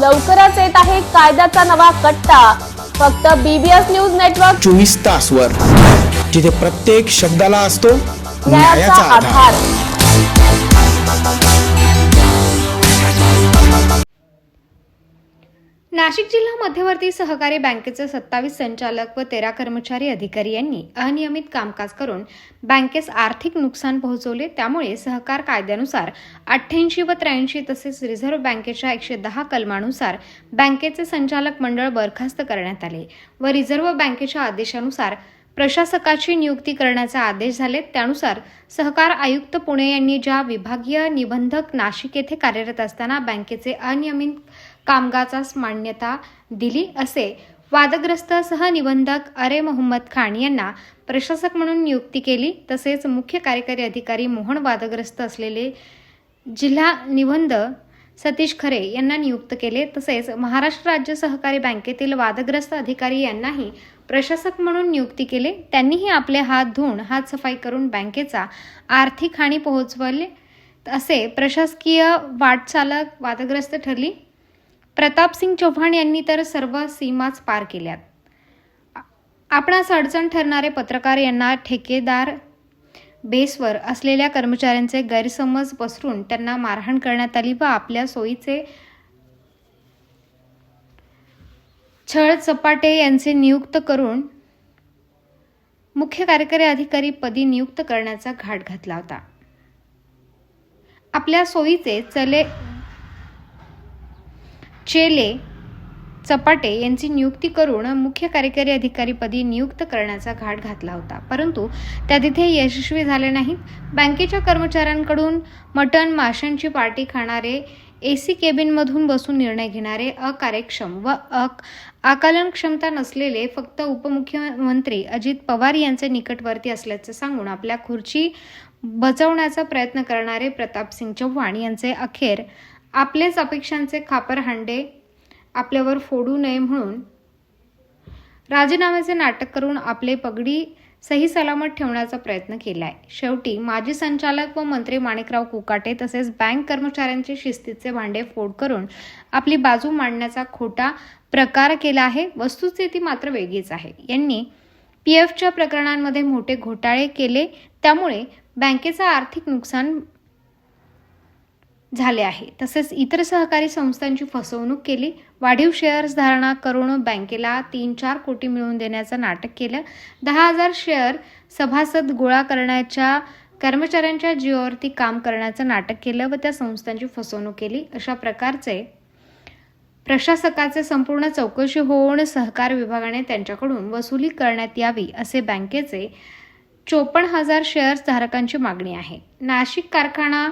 लवकरच येत आहे कायद्याचा नवा कट्टा. फक्त बीबीएस न्यूज नेटवर्क चोवीस तास वर जिथे प्रत्येक शब्दाला असतो न्यायाचा आधार. नाशिक जिल्हा मध्यवर्ती सहकारी बँकेचे सत्तावीस संचालक व तेरा कर्मचारी अधिकारी यांनी अनियमित कामकाज करून बँकेस आर्थिक नुकसान पोहोचवले. त्यामुळे सहकार कायद्यानुसार अठ्ठ्याऐंशी व त्र्याऐंशी तसेच रिझर्व्ह बँकेच्या एकशे दहा कलमानुसार बँकेचे संचालक मंडळ बरखास्त करण्यात आले व रिझर्व्ह बँकेच्या आदेशानुसार प्रशासकाची नियुक्ती करण्याचे आदेश झाले. त्यानुसार सहकार आयुक्त पुणे यांनी ज्या विभागीय निबंधक नाशिक येथे कार्यरत असताना बँकेचे अनियमित कामगाचास मान्यता दिली असे. वादग्रस्त सहनिबंधक अरे मोहम्मद खान यांना प्रशासक म्हणून नियुक्ती केली. तसेच मुख्य कार्यकारी अधिकारी मोहन वादग्रस्त असलेले जिल्हा निबंध सतीश खरे यांना नियुक्त केले. तसेच महाराष्ट्र राज्य सहकारी बँकेतील वादग्रस्त अधिकारी यांनाही प्रशासक म्हणून नियुक्ती केले. त्यांनीही आपले हात धुवून हात सफाई करून बँकेचा आर्थिक हानी पोहोचवले असे प्रशासकीय वाटचालक वादग्रस्त ठरली. प्रतापसिंग चव्हाण यांनी तर सर्व सीमाच पार केल्यात. आपणास अडचण ठरणारे पत्रकार यांना ठेकेदार बेसवर असलेल्या कर्मचाऱ्यांचे गैरसमज पसरून त्यांना मारहाण करण्यात आली व आपल्या सोयीचे छळ चपाटे यांचे नियुक्त करून मुख्य कार्यकारी अधिकारी पदी नियुक्त करण्याचा घाट घातला होता. आपल्या सोयीचे चले चेले चपाटे यांची नियुक्ती करून मुख्य कार्यकारी अधिकारीपदी नियुक्त करण्याचा घाट घातला होता. परंतु त्या तिथे यशस्वी झाले नाहीत. बँकेच्या कर्मचाऱ्यांकडून मटण माशांची पार्टी खाणारे ए सी केबिनमधून बसून निर्णय घेणारे अकार्यक्षम व अक आकलन क्षमता नसलेले फक्त उपमुख्यमंत्री अजित पवार यांचे निकटवर्ती असल्याचे सांगून आपल्या खुर्ची बचवण्याचा प्रयत्न करणारे प्रतापसिंग चव्हाण यांचे अखेर आपलेच अपेक्षांचे खापर हांडे आपल्यावर फोडू नये म्हणून राजीनाम्याचे नाटक करून आपले पगडी सही सलामत ठेवण्याचा प्रयत्न केलाय. शेवटी माजी संचालक व मंत्री माणिकराव कुकाटे तसेच बँक कर्मचाऱ्यांचे शिस्तीचे भांडे फोड करून आपली बाजू मांडण्याचा खोटा प्रकार केला आहे. वस्तुस्थिती मात्र वेगळीच आहे. यांनी पी एफच्या प्रकरणांमध्ये मोठे घोटाळे केले. त्यामुळे बँकेचं आर्थिक नुकसान झाले आहे. तसेच इतर सहकारी संस्थांची फसवणूक केली. वाढीव शेअर्स धारणा करून बँकेला तीन चार कोटी मिळवून देण्याचं नाटक केलं. दहा हजार शेअर सभासद गोळा करण्याच्या कर्मचाऱ्यांच्या जीवावरती काम करण्याचं नाटक केलं व त्या संस्थांची फसवणूक केली. अशा प्रकारचे प्रशासकाचे संपूर्ण चौकशी होऊन सहकार विभागाने त्यांच्याकडून वसुली करण्यात यावी असे बँकेचे चोपन्न हजार शेअर्स धारकांची मागणी आहे. नाशिक कारखाना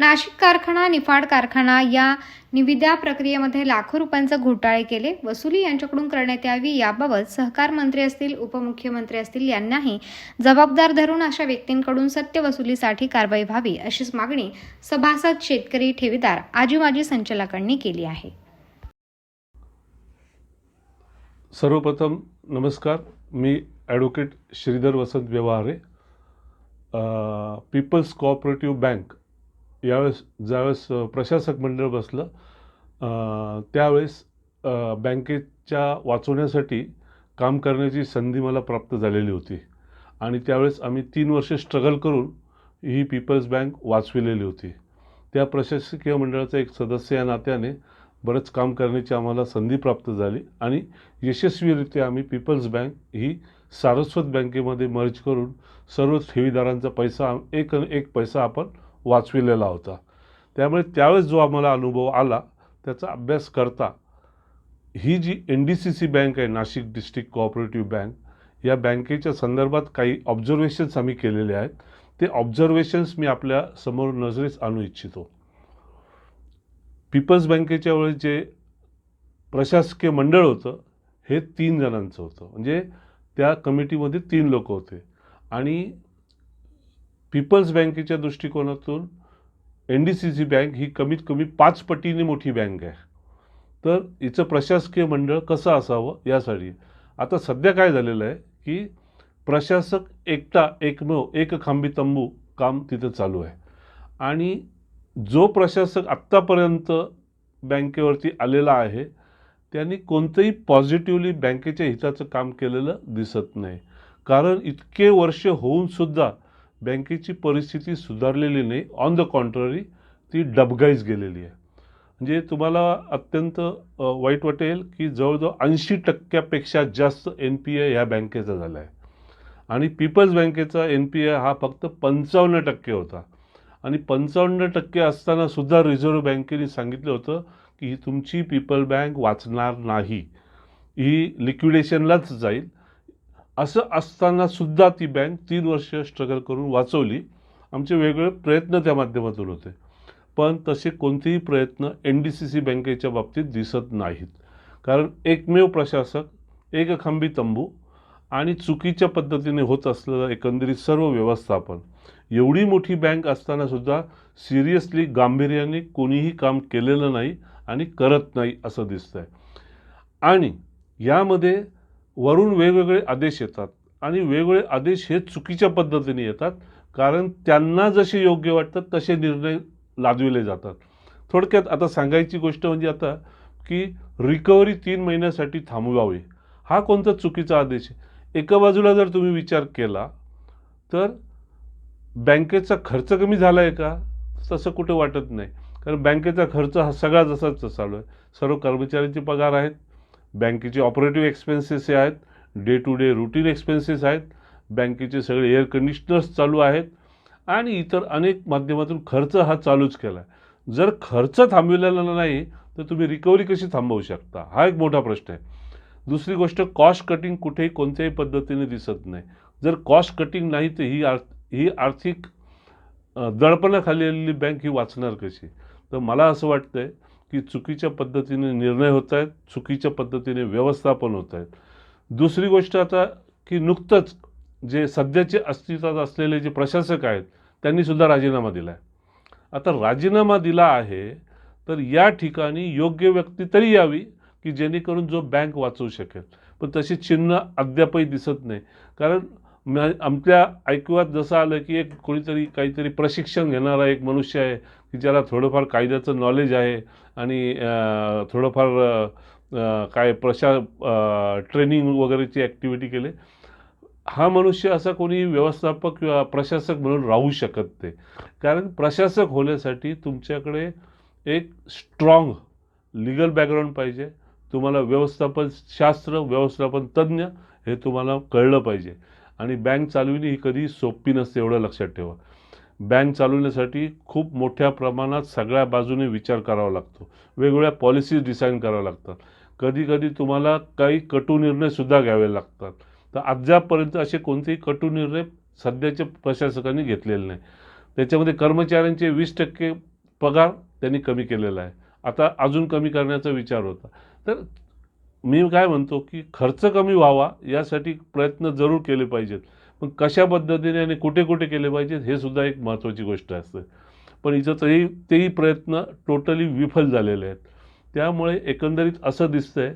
नाशिक कारखाना निफाड कारखाना या निविदा प्रक्रियेमध्ये लाखो रुपयांचे घोटाळे केले. वसुली यांच्याकडून करण्यात यावी याबाबत सहकार मंत्री असतील उपमुख्यमंत्री असतील यांनाही जबाबदार धरून अशा व्यक्तींकडून सत्य वसुलीसाठी कारवाई व्हावी अशीच मागणी सभासद शेतकरी ठेवीदार आजी माजी संचालकांनी केली आहे. सर्वप्रथम नमस्कार. मी advocate Shridhar Vasant Vyavahare people's cooperative bank यावेळेस ज्यावेळेस प्रशासक मंडळ बसलं त्यावेळेस बँकेच्या वाचवण्यासाठी काम करण्याची संधी मला प्राप्त झालेली होती. आणि त्यावेळेस आम्ही तीन वर्षे स्ट्रगल करून ही पीपल्स बँक वाचविलेली होती. त्या प्रशासकीय मंडळाचा एक सदस्य या नात्याने बरंच काम करण्याची आम्हाला संधी प्राप्त झाली आणि यशस्वीरित्या आम्ही पीपल्स बँक ही सारस्वत बँकेमध्ये मर्ज करून सर्व ठेवीदारांचा पैसा एक एक पैसा आपण वाचविलेला होता. त्यामुळे त्यावेळेस जो आम्हाला अनुभव आला त्याचा अभ्यास करता ही जी N D C C bank आहे नाशिक डिस्ट्रिक्ट कोऑपरेटिव्ह बँक या बँकेच्या संदर्भात काही ऑब्झर्वेशन्स आम्ही केलेले आहेत. ते ऑब्झर्वेशन्स मी आपल्यासमोर नजरेस आणू इच्छितो. पीपल्स बँकेच्या वेळेस जे प्रशासकीय मंडळ होतं हे तीन जणांचं होतं. म्हणजे त्या कमिटीमध्ये तीन लोक होते. आणि पीपल्स बँकेच्या दृष्टिकोनातून N D C C bank ही कमीत कमी पाच पटीने मोठी बँक आहे. तर हिचं प्रशासकीय मंडळ कसं असावं यासाठी. आता सध्या काय झालेलं आहे की प्रशासक एकटा एकमेव एक खांबी तंबू काम तिथं चालू आहे. आणि जो प्रशासक आत्तापर्यंत बँकेवरती आलेला आहे त्यांनी कोणतंही पॉझिटिव्हली बँकेच्या हिताचं काम केलेलं दिसत नाही. कारण इतके वर्ष होऊनसुद्धा बँकेची परिस्थिती सुधारलेली नाही. ऑन द कॉन्ट्ररी ती डबगाईज गेलेली आहे. म्हणजे तुम्हाला अत्यंत वाईट वाटेल की जवळजवळ ऐंशी टक्क्यापेक्षा जास्त एन पी ए ह्या बँकेचा झाला आहे आणि पीपल्स बँकेचा एन पी ए हा फक्त पंचावन्न टक्के होता. आणि पंचावन्न टक्के असतानासुद्धा रिझर्व्ह बँकेने सांगितलं होतं की ही तुमची पीपल बँक वाचणार नाही. ही लिक्विडेशनलाच जाईल. असं असताना सुद्धा ती बँक तीन वर्ष स्ट्रगल करून वाचवली. आमचे वेगवेगळे प्रयत्न त्या माध्यमातून होते. पण तसे कोणतेही प्रयत्न एन डी सी सी बँकेच्या बाबतीत दिसत नाहीत. कारण एकमेव प्रशासक एक खांबी तंबू आणि चुकीच्या पद्धतीने होत असलेलं एकंदरीत सर्व व्यवस्थापन. एवढी मोठी बँक असतानासुद्धा सिरियसली गांभीर्याने कोणीही काम केलेलं नाही आणि करत नाही असं दिसतंय. आणि यामध्ये वरून वेगवेगळे आदेश येतात आणि वेगवेगळे आदेश हे चुकीच्या पद्धतीने येतात कारण त्यांना जसे योग्य वाटतात तसे निर्णय लादविले जातात. थोडक्यात आता सांगायची गोष्ट म्हणजे आता की रिकव्हरी तीन महिन्यासाठी थांबवावी हा कोणता चुकीचा आदेश आहे? एका बाजूला जर तुम्ही विचार केला तर बँकेचा खर्च कमी झाला आहे का? तसं कुठं वाटत नाही. कारण बँकेचा खर्च हा सगळा जसाच चालू आहे. सर्व कर्मचाऱ्यांचे पगार आहेत बँकेचे ऑपरेटिव्ह एक्सपेन्सेस हे आहेत day to day routine expenses आहेत बँकेचे सगळे एअर कंडिशनर्स चालू आहेत आणि इतर अनेक माध्यमातून खर्च हा चालूच केला आहे जर खर्च थांबविलेला नाही तर तुम्ही रिकव्हरी कशी थांबवू शकता? हा एक मोठा प्रश्न आहे. दुसरी गोष्ट कॉस्ट कटिंग कुठेही कोणत्याही पद्धतीने दिसत नाही. जर कॉस्ट कटिंग नाही तर ही आर ही आर्थिक दडपणाखाली आलेली बँक ही वाचणार कशी? तर मला असं वाटतं आहे की चुकीच्या पद्धतीने निर्णय होत आहेत चुकीच्या पद्धतीने व्यवस्थापन होत आहेत. दुसरी गोष्ट आता की नुकतंच जे सध्याचे अस्तित्वात असलेले जे प्रशासक आहेत त्यांनीसुद्धा राजीनामा दिला आहे आता राजीनामा दिला आहे तर या ठिकाणी योग्य व्यक्ती तरी यावी की जेणेकरून जो बँक वाचवू शकेल. पण तशी चिन्ह अद्यापही दिसत नाही. कारण आमच्या ऐकवात जसं आलं की एक कोणीतरी काहीतरी प्रशिक्षण घेणारा एक मनुष्य आहे की ज्याला थोडंफार कायद्याचं नॉलेज आहे आणि थोडंफार काय प्रशा ट्रेनिंग वगैरेची ॲक्टिव्हिटी केले. हा मनुष्य असा कोणी व्यवस्थापक किंवा प्रशासक म्हणून राहू शकत नाही. कारण प्रशासक होण्यासाठी तुमच्याकडे एक स्ट्रॉंग लिगल बॅकग्राऊंड पाहिजे. तुम्हाला व्यवस्थापन शास्त्र व्यवस्थापन तज्ज्ञ हे तुम्हाला कळलं पाहिजे. आणि बँक चालविणे ही कधी सोपी नसते एवढं लक्षात ठेवा. बँक चालवण्यासाठी खूप मोठ्या प्रमाणात सगळ्या बाजूने विचार करावा लागतो. वेगवेगळ्या पॉलिसीज डिसाईन कराव्या लागतात. कधीकधी तुम्हाला काही कटू निर्णयसुद्धा घ्यावे लागतात. तर अद्यापपर्यंत असे कोणतेही कटू निर्णय सध्याच्या प्रशासकांनी घेतलेले नाही. त्याच्यामध्ये कर्मचाऱ्यांचे वीस टक्के पगार त्यांनी कमी केलेला आहे. आता अजून कमी करण्याचा विचार होता. तर मी काय म्हणतो की खर्च कमी व्हावा यासाठी प्रयत्न जरूर केले पाहिजेत. पण कशा पद्धतीने आणि कुठे कुठे केले पाहिजेत हे सुद्धा एक महत्त्वाची गोष्ट असते. पण हिचं तरी तेही प्रयत्न टोटली विफल झालेले आहेत. त्यामुळे एकंदरीत असं दिसतंय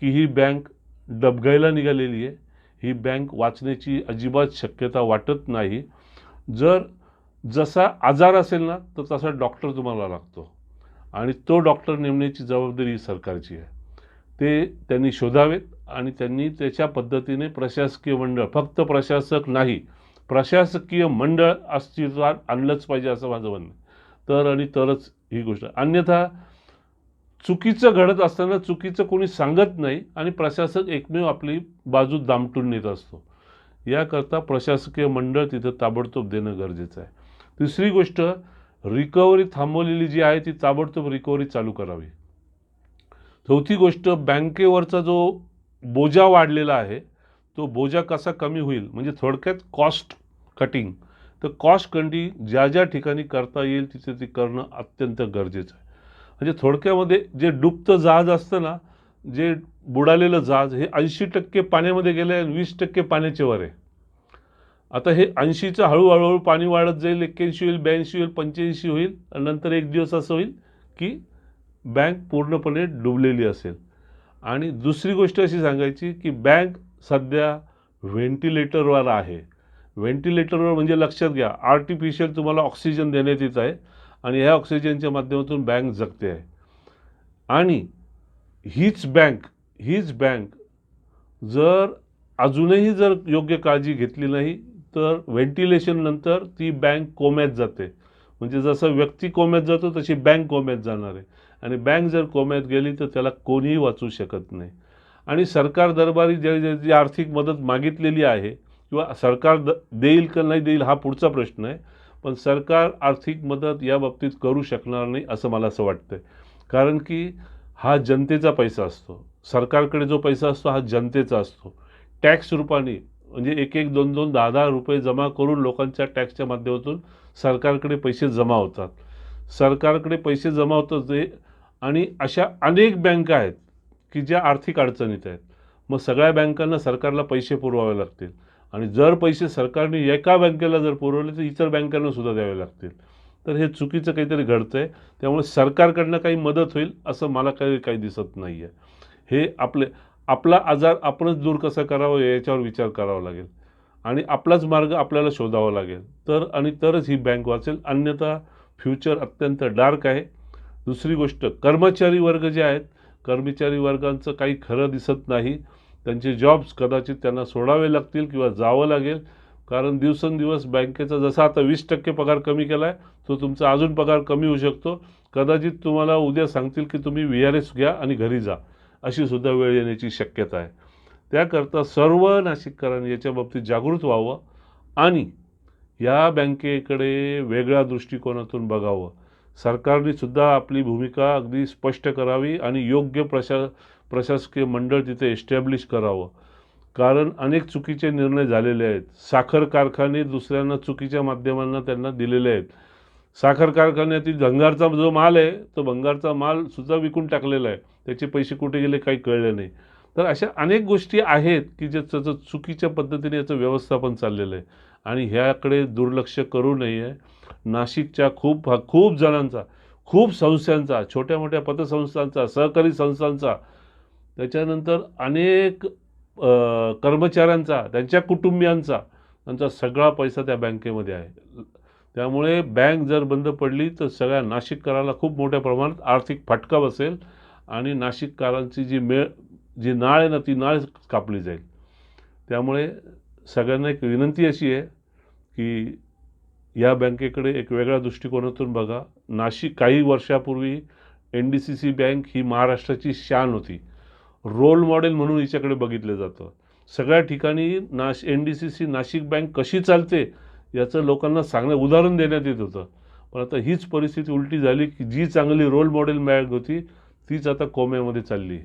की ही बँक डबघायला निघालेली आहे. ही बँक वाचण्याची अजिबात शक्यता वाटत नाही. जर जसा आजार असेल ना तर तसा डॉक्टर तुम्हाला लागतो. आणि तो डॉक्टर नेमण्याची जबाबदारी ही सरकारची आहे. ते त्यांनी शोधावेत आणि त्यांनी त्याच्या पद्धतीने प्रशासकीय मंडळ फक्त प्रशासक नाही प्रशासकीय मंडळ अस्तित्वात आणलंच पाहिजे असं माझं म्हणणं तर आणि तरच ही गोष्ट. अन्यथा चुकीचं घडत असताना चुकीचं कोणी सांगत नाही आणि प्रशासक एकमेव आपली बाजू दामटून नेत असतो. याकरता प्रशासकीय मंडळ तिथं ताबडतोब देणं गरजेचं आहे. तिसरी गोष्ट रिकव्हरी थांबवलेली जी आहे ती ताबडतोब रिकव्हरी चालू करावी. चौथी गोष्ट बँकेवरचा जो बोजा वाढलेला आहे तो बोजा कसा कमी होईल? म्हणजे थोडक्यात कॉस्ट कटिंग तर कॉस्ट कंडी ज्या ज्या ठिकाणी करता येईल तिथे ते करणं अत्यंत गरजेचं आहे. म्हणजे थोडक्यामध्ये जे डुबतं जहाज असतं ना जे बुडालेलं जहाज हे ऐंशी टक्के पाण्यामध्ये गेलं आहे आणि वीस टक्के पाण्याचे वर आहे. आता हे ऐंशीचं हळूहळूहळू पाणी वाढत जाईल एक्क्याऐंशी होईल ब्याऐंशी होईल पंच्याऐंशी होईल आणि नंतर एक दिवस असं होईल की बँक पूर्णपणे डुबलेली असेल. आणि दुसरी गोष्ट अशी सांगायची की बँक सध्या व्हेंटिलेटरवर आहे. व्हेंटिलेटरवर म्हणजे लक्षात घ्या आर्टिफिशियल तुम्हाला ऑक्सिजन देण्यात येत आहे आणि ह्या ऑक्सिजनच्या माध्यमातून बँक जगते आहे. आणि हीच बँक हीच बँक जर अजूनही जर योग्य काळजी घेतली नाही तर व्हेंटिलेशननंतर ती बँक कोम्यात जाते. म्हणजे जसं व्यक्ती कोम्यात जातो तशी बँक कोम्यात जाणार आहे. आणि बँक जर कोम्यात गेली तर त्याला कोणीही वाचू शकत नाही. आणि सरकार दरबारी जे जे- जी आर्थिक मदत मागितलेली आहे किंवा सरकार द देईल का नाही देईल हा पुढचा प्रश्न आहे. पण सरकार आर्थिक मदत या बाबतीत करू शकणार नाही असं मला असं वाटतं कारण की हा जनतेचा पैसा असतो. सरकारकडे जो पैसा असतो हा जनतेचा असतो. टॅक्स रूपाने म्हणजे एक एक दोन दोन दहा दहा रुपये जमा करून लोकांच्या टॅक्सच्या माध्यमातून सरकारकडे पैसे जमा होतात. सरकारकडे पैसे जमा होतात ते आणि अशा अनेक बँका आहेत की ज्या आर्थिक अडचणीत आहेत. मग सगळ्या बँकांना सरकारला पैसे पुरवावे लागतील. आणि जर पैसे सरकारने एका बँकेला जर पुरवले तर इतर बँकांना सुद्धा द्यावे लागतील. तर हे चुकीचं काहीतरी घडतं आहे त्यामुळे सरकारकडनं काही मदत होईल असं मला काही काही दिसत नाही आहे हे आपले आपला आजार आपणच दूर कसा करावा याच्यावर विचार करावा लागेल. आणि आपलाच मार्ग आपल्याला शोधावा लागेल. तर आणि तरच ही बँक वाचेल. अन्यथा फ्युचर अत्यंत डार्क आहे. दुसरी गोष्ट कर्मचारी वर्ग जे आहेत कर्मचारी वर्गांचं काही खरं दिसत नाही. त्यांचे जॉब्स कदाचित त्यांना सोडावे लागतील किंवा जावं लागेल. कारण दिवसेंदिवस बँकेचा जसा आता वीस टक्के पगार कमी केला आहे तो तुमचा अजून पगार कमी होऊ शकतो. कदाचित तुम्हाला उद्या सांगतील की तुम्ही व्ही आर एस घ्या आणि घरी जा. अशी सुद्धा वेळ येण्याची शक्यता आहे. त्याकरता सर्व नाशिककरांनी याच्या बाबतीत जागृत व्हावं आणि या बँकेकडे वेगळ्या दृष्टिकोनातून बघावं. सरकारने सुद्धा आपली भूमिका अगदी स्पष्ट करावी आणि योग्य प्रशा प्रशासकीय मंडळ तिथे एस्टॅब्लिश करावं. कारण अनेक चुकीचे निर्णय झालेले आहेत. साखर कारखाने दुसऱ्यांना चुकीच्या माध्यमांना त्यांना दिलेले आहेत. साखर कारखान्यातील भंगारचा जो माल आहे तो भंगारचा माल सुद्धा विकून टाकलेला आहे. त्याचे पैसे कुठे गेले काही कळले नाही. तर अशा अनेक गोष्टी आहेत की जे त्याचं चुकीच्या पद्धतीने याचं व्यवस्थापन चाललेलं आहे. आणि ह्याकडे दुर्लक्ष करू नये. नाशिकच्या खूप खूप जणांचा खूप संस्थांचा छोट्या मोठ्या पतसंस्थांचा सहकारी संस्थांचा त्याच्यानंतर अनेक कर्मचाऱ्यांचा त्यांच्या कुटुंबियांचा त्यांचा सगळा पैसा त्या बँकेमध्ये आहे. त्यामुळे बँक जर बंद पडली तर सगळ्या नाशिककाराला खूप मोठ्या प्रमाणात आर्थिक फटका बसेल आणि नाशिककारांची जी मेळ जी नाळ आहे ना ती नाळ कापली जाईल. त्यामुळे सगळ्यांना एक विनंती अशी आहे की या बँकेकडे एक वेगळ्या दृष्टिकोनातून बघा. नाशिक काही वर्षापूर्वी N D C C bank ही महाराष्ट्राची शान होती. रोल मॉडेल म्हणून हिच्याकडे बघितलं जातं. सगळ्या ठिकाणी नाश N D C C Nashik bank कशी चालते याचं लोकांना सांगणं उदाहरण देण्यात येत होतं. पण आता हीच परिस्थिती उलटी झाली की जी चांगली रोल मॉडेल मिळाली होती तीच आता कोम्यामध्ये चालली.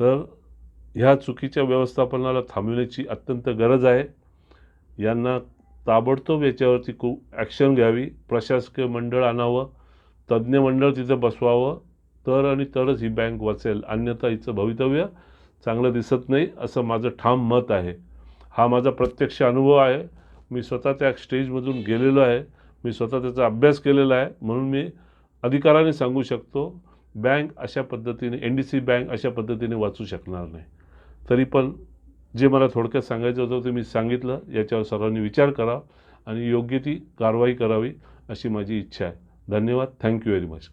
तर ह्या चुकीच्या व्यवस्थापनाला थांबविण्याची अत्यंत गरज आहे. यांना ताबडतोब याच्यावरती खूप ॲक्शन घ्यावी. प्रशासकीय मंडळ आणावं. तज्ज्ञ मंडळ तिथं बसवावं. तर आणि तरच ही बँक वाचेल. अन्यथा हिचं भवितव्य चांगलं दिसत नाही असं माझं ठाम मत आहे. हा माझा प्रत्यक्ष अनुभव आहे. मी स्वतः त्या स्टेजमधून गेलेलो आहे. मी स्वतः त्याचा अभ्यास केलेला आहे. म्हणून मी अधिकाराने सांगू शकतो. बँक अशा पद्धतीने एन डी सी बँक अशा पद्धतीने वाचू शकणार नाही. तरी पण जे मला थोडक्यात सांगायचं होतं ते मी सांगितलं याच्यावर सर्वांनी विचार करा आणि योग्य ती कारवाई करावी अशी माझी इच्छा आहे. धन्यवाद. Thank you very much